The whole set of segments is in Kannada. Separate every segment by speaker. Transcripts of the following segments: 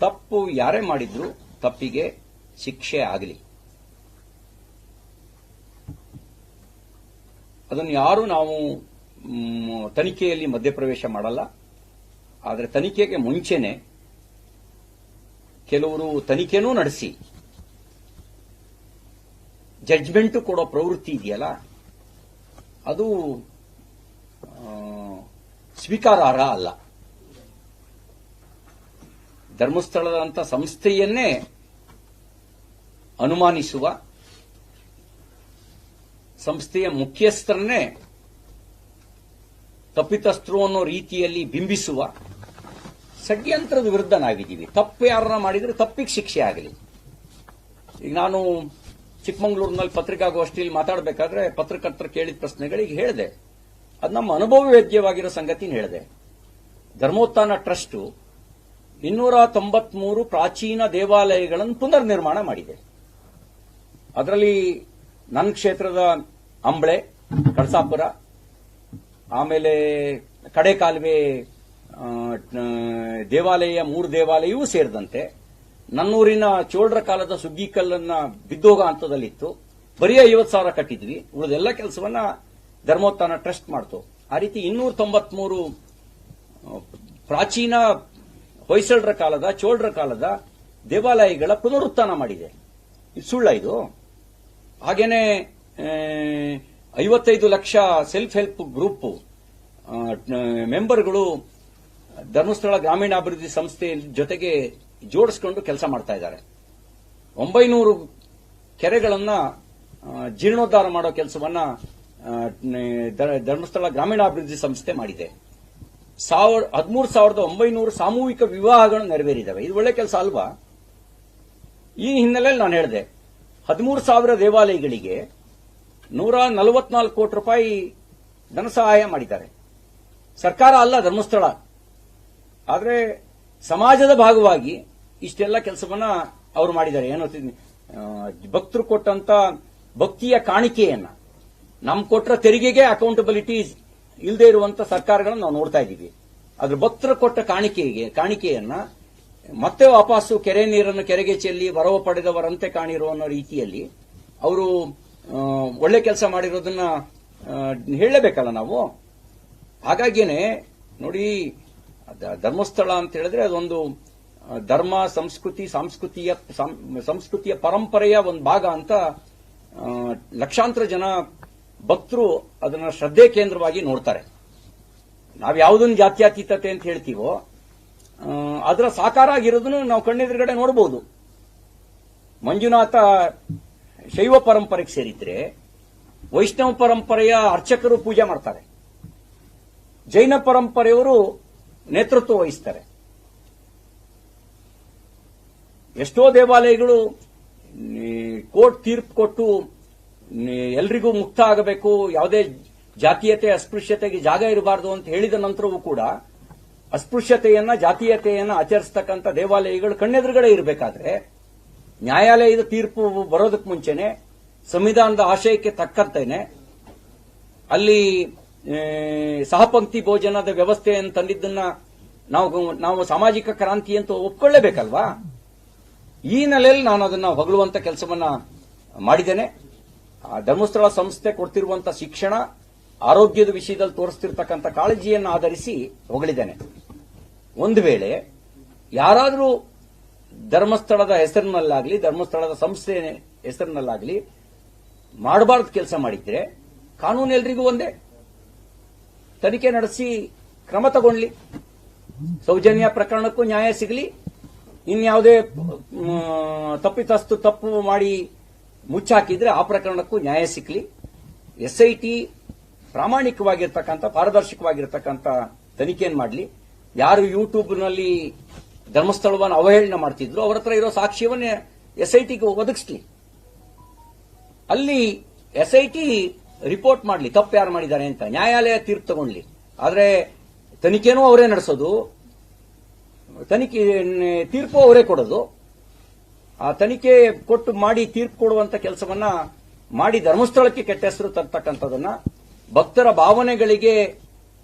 Speaker 1: ತಪ್ಪು ಯಾರೇ ಮಾಡಿದ್ರು ತಪ್ಪಿಗೆ ಶಿಕ್ಷೆ ಆಗಲಿ. ಅದನ್ನು ಯಾರು ನಾವು ತನಿಖೆಯಲ್ಲಿ ಮಧ್ಯಪ್ರವೇಶ ಮಾಡಲ್ಲ. ಆದರೆ ತನಿಖೆಗೆ ಮುಂಚೆನೆ ಕೆಲವರು ತನಿಖೆನೂ ನಡೆಸಿ. ಜಡ್ಜ್ಮೆಂಟ್ ಕೊಡೋ ಪ್ರವೃತ್ತಿ ಇದೆಯಲ್ಲ? ಅದು ಸ್ವೀಕಾರಾರ್ಹ ಅಲ್ಲ. ಧರ್ಮಸ್ಥಳದಂತ ಸಂಸ್ಥೆಯನ್ನೇ ಅನುಮಾನಿಸುವ ಸಂಸ್ಥೆಯ ಮುಖ್ಯಸ್ಥರನ್ನೇ ತಪ್ಪಿತಸ್ಥರು ಅನ್ನೋ ರೀತಿಯಲ್ಲಿ ಬಿಂಬಿಸುವ ಷಡ್ಯಂತ್ರದ ವಿರುದ್ಧ ನಾವಿದ್ದೀವಿ ತಪ್ಪು ಯಾರನ್ನ ಮಾಡಿದರೆ ತಪ್ಪಿಗೆ ಶಿಕ್ಷೆ ಆಗಲಿ. ಈಗ ನಾನು ಚಿಕ್ಕಮಗಳೂರಿನಲ್ಲಿ ಪತ್ರಿಕಾಗೋಷ್ಠಿಯಲ್ಲಿ ಮಾತಾಡಬೇಕಾದ್ರೆ ಪತ್ರಕರ್ತರು ಕೇಳಿದ ಪ್ರಶ್ನೆಗಳಿಗೆ ಹೇಳಿದೆ. ಅದು ನಮ್ಮ ಅನುಭವ ವೇದ್ಯವಾಗಿರೋ ಸಂಗತಿನ ಹೇಳಿದೆ. ಧರ್ಮೋತ್ಥಾನ ಟ್ರಸ್ಟ್ ಇನ್ನೂರ ತೊಂಬತ್ಮೂರು ಪ್ರಾಚೀನ ದೇವಾಲಯಗಳನ್ನು ಪುನರ್ ನಿರ್ಮಾಣ ಮಾಡಿದೆ. ಅದರಲ್ಲಿ ನನ್ನ ಕ್ಷೇತ್ರದ ಅಂಬಳೆ ಕಳಸಾಪುರ ಆಮೇಲೆ ಕಡೆಕಾಲುವೆ ಕಾಲುವೆ ದೇವಾಲಯ, ಮೂರು ದೇವಾಲಯವೂ ಸೇರಿದಂತೆ ನನ್ನೂರಿನ ಚೋಳರ ಕಾಲದ ಸುಗ್ಗಿಕಲ್ಲನ್ನ ಬಿದ್ದೋಗ ಹಂತದಲ್ಲಿತ್ತು. ಬರೀ ಐವತ್ತು ಸಾವಿರ ಕಟ್ಟಿದ್ವಿ. ಉಳಿದೆಲ್ಲ ಕೆಲಸವನ್ನ ಧರ್ಮೋತ್ಥಾನ ಟ್ರಸ್ಟ್ ಮಾಡ್ತು. ಆ ರೀತಿ ಇನ್ನೂರ ತೊಂಬತ್ಮೂರು ಪ್ರಾಚೀನ ಹೊಯ್ಸಳರ ಕಾಲದ, ಚೋಳರ ಕಾಲದ ದೇವಾಲಯಗಳ ಪುನರುತ್ಥಾನ ಮಾಡಿದೆ. ಇದು ಸುಳ್ಳ ಇದು. ಹಾಗೇನೆ ಐವತ್ತೈದು ಲಕ್ಷ ಸೆಲ್ಫ್ ಹೆಲ್ಪ್ ಗ್ರೂಪ್ ಮೆಂಬರ್ಗಳು ಧರ್ಮಸ್ಥಳ ಗ್ರಾಮೀಣಾಭಿವೃದ್ಧಿ ಸಂಸ್ಥೆ ಜೊತೆಗೆ ಜೋಡಿಸಿಕೊಂಡು ಕೆಲಸ ಮಾಡ್ತಾ ಇದ್ದಾರೆ. ಒಂಬೈನೂರು ಕೆರೆಗಳನ್ನ ಜೀರ್ಣೋದ್ಧಾರ ಮಾಡೋ ಕೆಲಸವನ್ನ ಧರ್ಮಸ್ಥಳ ಗ್ರಾಮೀಣಾಭಿವೃದ್ಧಿ ಸಂಸ್ಥೆ ಮಾಡಿದೆ. ಸಾವಿರ, ಹದಿಮೂರು ಸಾವಿರದ ಒಂಬೈನೂರು ಸಾಮೂಹಿಕ ವಿವಾಹಗಳು ನೆರವೇರಿದವೆ. ಇದು ಒಳ್ಳೆ ಕೆಲಸ ಅಲ್ವಾ? ಈ ಹಿನ್ನೆಲೆಯಲ್ಲಿ ನಾನು ಹೇಳಿದೆ, ಹದಿಮೂರು ಸಾವಿರ ದೇವಾಲಯಗಳಿಗೆ ನೂರ ನಲವತ್ನಾಲ್ಕು ಕೋಟಿ ರೂಪಾಯಿ ಧನ ಸಹಾಯ ಮಾಡಿದ್ದಾರೆ. ಸರ್ಕಾರ ಅಲ್ಲ, ಧರ್ಮಸ್ಥಳ. ಆದರೆ ಸಮಾಜದ ಭಾಗವಾಗಿ ಇಷ್ಟೆಲ್ಲ ಕೆಲಸವನ್ನ ಅವರು ಮಾಡಿದ್ದಾರೆ. ಏನೋ ಭಕ್ತರು ಕೊಟ್ಟಂತ ಭಕ್ತಿಯ ಕಾಣಿಕೆಯನ್ನ, ನಮ್ ಕೊಟ್ಟರ ತೆರಿಗೆಗೆ ಅಕೌಂಟಬಿಲಿಟಿ ಇಲ್ಲದೆ ಇರುವಂತ ಸರ್ಕಾರಗಳನ್ನು ನಾವು ನೋಡ್ತಾ ಇದ್ದೀವಿ. ಅದ್ರ ಭಕ್ತರು ಕೊಟ್ಟ ಕಾಣಿಕೆಗೆ, ಕಾಣಿಕೆಯನ್ನ ಮತ್ತೆ ವಾಪಸ್ಸು ಕೆರೆ ನೀರನ್ನು ಕೆರೆಗೆ ಚೆಲ್ಲಿ ವರವ ಪಡೆದವರಂತೆ ಕಾಣಿರುವ ರೀತಿಯಲ್ಲಿ ಅವರು ಒಳ್ಳೆ ಕೆಲಸ ಮಾಡಿರೋದನ್ನ ಹೇಳಬೇಕಲ್ಲ ನಾವು? ಹಾಗಾಗಿನೇ, ನೋಡಿ ಧರ್ಮಸ್ಥಳ ಅಂತ ಹೇಳಿದ್ರೆ ಅದೊಂದು ಧರ್ಮ, ಸಂಸ್ಕೃತಿ, ಸಾಂಸ್ಕೃತಿಯ ಸಂಸ್ಕೃತಿಯ ಪರಂಪರೆಯ ಒಂದು ಭಾಗ ಅಂತ ಲಕ್ಷಾಂತರ ಜನ ಭಕ್ತರು ಅದನ್ನ ಶ್ರದ್ಧೆ ಕೇಂದ್ರವಾಗಿ ನೋಡ್ತಾರೆ. ನಾವು ಯಾವುದನ್ನು ಜಾತ್ಯಾತೀತತೆ ಅಂತ ಹೇಳ್ತೀವೋ ಅದರ ಸಾಕಾರ ಆಗಿರೋದನ್ನು ನಾವು ಕಣ್ಣೆದುರುಗಡೆ ನೋಡಬಹುದು ಮಂಜುನಾಥ ಶೈವ ಪರಂಪರೆಗೆ ಸೇರಿದ್ರೆ ವೈಷ್ಣವ ಪರಂಪರೆಯ ಅರ್ಚಕರು ಪೂಜೆ ಮಾಡ್ತಾರೆ. ಜೈನ ಪರಂಪರೆಯವರು ನೇತೃತ್ವ ವಹಿಸ್ತಾರೆ. ಎಷ್ಟೋ ದೇವಾಲಯಗಳು ಕೋರ್ಟ್ ತೀರ್ಪು ಕೊಟ್ಟು ಎಲ್ರಿಗೂ ಮುಕ್ತ ಆಗಬೇಕು, ಯಾವುದೇ ಜಾತೀಯತೆ, ಅಸ್ಪೃಶ್ಯತೆಗೆ ಜಾಗ ಇರಬಾರದು ಅಂತ ಹೇಳಿದ ನಂತರವೂ ಕೂಡ ಅಸ್ಪೃಶ್ಯತೆಯನ್ನ, ಜಾತೀಯತೆಯನ್ನ ಆಚರಿಸ್ತಕ್ಕಂಥ ದೇವಾಲಯಗಳು ಕಣ್ಣೆದುರುಗಡೆ ಇರಬೇಕಾದ್ರೆ, ನ್ಯಾಯಾಲಯದ ತೀರ್ಪು ಬರೋದಕ್ಕೆ ಮುಂಚೆನೆ, ಸಂವಿಧಾನದ ಆಶಯಕ್ಕೆ ತಕ್ಕಂತೇನೆ, ಅಲ್ಲಿ ಸಹಪಂಕ್ತಿ ಭೋಜನದ ವ್ಯವಸ್ಥೆಯನ್ನು ತಂದಿದ್ದನ್ನ ನಾವು ನಾವು ಸಾಮಾಜಿಕ ಕ್ರಾಂತಿ ಅಂತ ಒಪ್ಕೊಳ್ಳೇಬೇಕಲ್ವಾ? ಈ ನೆಲೆಯಲ್ಲಿ ನಾನು ಅದನ್ನ ಹೊಗಳುವಂತ ಕೆಲಸವನ್ನ ಮಾಡಿದ್ದೇನೆ. ಧರ್ಮಸ್ಥಳ ಸಂಸ್ಥೆ ಕೊಡ್ತಿರುವಂತಹ ಶಿಕ್ಷಣ ಆರೋಗ್ಯದ ವಿಷಯದಲ್ಲಿ ತೋರಿಸ್ತಿರ್ತಕ್ಕಂಥ ಕಾಳಜಿಯನ್ನು ಆಧರಿಸಿ ಹೊಗಳಿದ್ದೇನೆ. ಒಂದು ವೇಳೆ ಯಾರಾದರೂ ಧರ್ಮಸ್ಥಳದ ಹೆಸರಿನಲ್ಲಾಗಲಿ, ಧರ್ಮಸ್ಥಳದ ಸಂಸ್ಥೆ ಹೆಸರಿನಲ್ಲಾಗಲಿ ಮಾಡಬಾರ್ದು ಕೆಲಸ ಮಾಡಿದ್ರೆ ಕಾನೂನು ಎಲ್ರಿಗೂ ಒಂದೇ. ತನಿಖೆ ನಡೆಸಿ ಕ್ರಮ ತಗೊಳ್ಳಿ ಸೌಜನ್ಯ ಪ್ರಕರಣಕ್ಕೂ ನ್ಯಾಯ ಸಿಗಲಿ. ಇನ್ಯಾವುದೇ ತಪ್ಪಿತಸ್ತು ತಪ್ಪು ಮಾಡಿ ಮುಚ್ಚಾಕಿದ್ರೆ ಆ ಪ್ರಕರಣಕ್ಕೂ ನ್ಯಾಯ ಸಿಕ್ಕಲಿ ಎಸ್ಐಟಿ ಪ್ರಾಮಾಣಿಕವಾಗಿರ್ತಕ್ಕಂಥ, ಪಾರದರ್ಶಕವಾಗಿರ್ತಕ್ಕಂಥ ತನಿಖೆಯನ್ನು ಮಾಡಲಿ. ಯಾರು ಯೂಟ್ಯೂಬ್ನಲ್ಲಿ ಧರ್ಮಸ್ಥಳವನ್ನು ಅವಹೇಳನ ಮಾಡ್ತಿದ್ರು, ಅವರ ಹತ್ರ ಇರೋ ಸಾಕ್ಷ್ಯವನ್ನೇ ಎಸ್ಐಟಿಗೆ ಒದಗಿಸ್ಲಿ. ಅಲ್ಲಿ ಎಸ್ಐಟಿ ರಿಪೋರ್ಟ್ ಮಾಡಲಿ, ತಪ್ಪು ಯಾರು ಮಾಡಿದ್ದಾರೆ ಅಂತ. ನ್ಯಾಯಾಲಯ ತೀರ್ಪು ತಗೊಂಡ್ಲಿ. ಆದರೆ ತನಿಖೆನೂ ಅವರೇ ನಡೆಸೋದು. ತನಿಖೆ ತೀರ್ಪು ಅವರೇ ಕೊಡೋದು. ಆ ತನಿಖೆ ಕೊಟ್ಟು ಮಾಡಿ ತೀರ್ಪು ಕೊಡುವಂತ ಕೆಲಸವನ್ನ ಮಾಡಿ ಧರ್ಮಸ್ಥಳಕ್ಕೆ ಕೆಟ್ಟ ಹೆಸರು ತರ್ತಕ್ಕಂಥದನ್ನ, ಭಕ್ತರ ಭಾವನೆಗಳಿಗೆ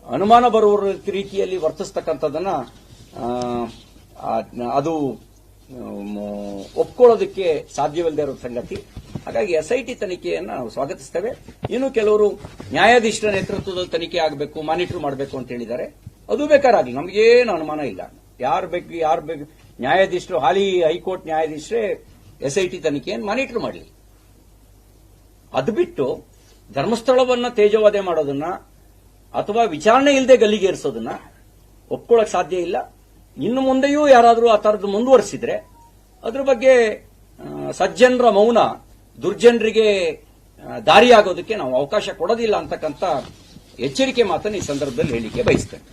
Speaker 1: ಅನುಮಾನ ಬರುವ ರೀತಿಯಲ್ಲಿ ವರ್ತಿಸ್ತಕ್ಕಂಥದನ್ನ ಅದು ಒಪ್ಕೊಳ್ಳೋದಕ್ಕೆ ಸಾಧ್ಯವಿಲ್ಲದೆ ಇರೋ ಸಂಗತಿ. ಹಾಗಾಗಿ ಎಸ್ಐಟಿ ತನಿಖೆಯನ್ನು ನಾವು ಸ್ವಾಗತಿಸ್ತೇವೆ. ಇನ್ನು ಕೆಲವರು ನ್ಯಾಯಾಧೀಶರ ನೇತೃತ್ವದಲ್ಲಿ ತನಿಖೆ ಆಗಬೇಕು, ಮಾನಿಟರ್ ಮಾಡಬೇಕು ಅಂತ ಹೇಳಿದ್ದಾರೆ. ಅದು ಬೇಕಾರಾಗಲಿ ನಮಗೇನು ಅನುಮಾನ ಇಲ್ಲ. ಯಾರು ಬೇಕು ಯಾರು ಬೇಕು ನ್ಯಾಯಾಧೀಶರು, ಹಾಲಿ ಹೈಕೋರ್ಟ್ ನ್ಯಾಯಾಧೀಶರೇ ಎಸ್ಐಟಿ ತನಿಖೆಯನ್ನು ಮಾನಿಟರ್ ಮಾಡಲಿ. ಅದು ಬಿಟ್ಟು ಧರ್ಮಸ್ಥಳವನ್ನ ತೇಜವಾದೆ ಮಾಡೋದನ್ನ ಅಥವಾ ವಿಚಾರಣೆ ಇಲ್ಲದೆ ಗಲ್ಲಿಗೇರಿಸೋದನ್ನ ಒಪ್ಕೊಳ್ಳೋಕೆ ಸಾಧ್ಯ ಇಲ್ಲ. ಇನ್ನು ಮುಂದೆಯೂ ಯಾರಾದರೂ ಆ ಥರದ್ದು ಮುಂದುವರೆಸಿದ್ರೆ ಅದ್ರ ಬಗ್ಗೆ ಸಜ್ಜನರ ಮೌನ ದುರ್ಜನರಿಗೆ ದಾರಿಯಾಗೋದಕ್ಕೆ ನಾವು ಅವಕಾಶ ಕೊಡೋದಿಲ್ಲ ಅಂತಕ್ಕಂಥ ಎಚ್ಚರಿಕೆ ಮಾತನ್ನು ಈ ಸಂದರ್ಭದಲ್ಲಿ ಹೇಳಿಕೆ ಬಯಸ್ತೇನೆ.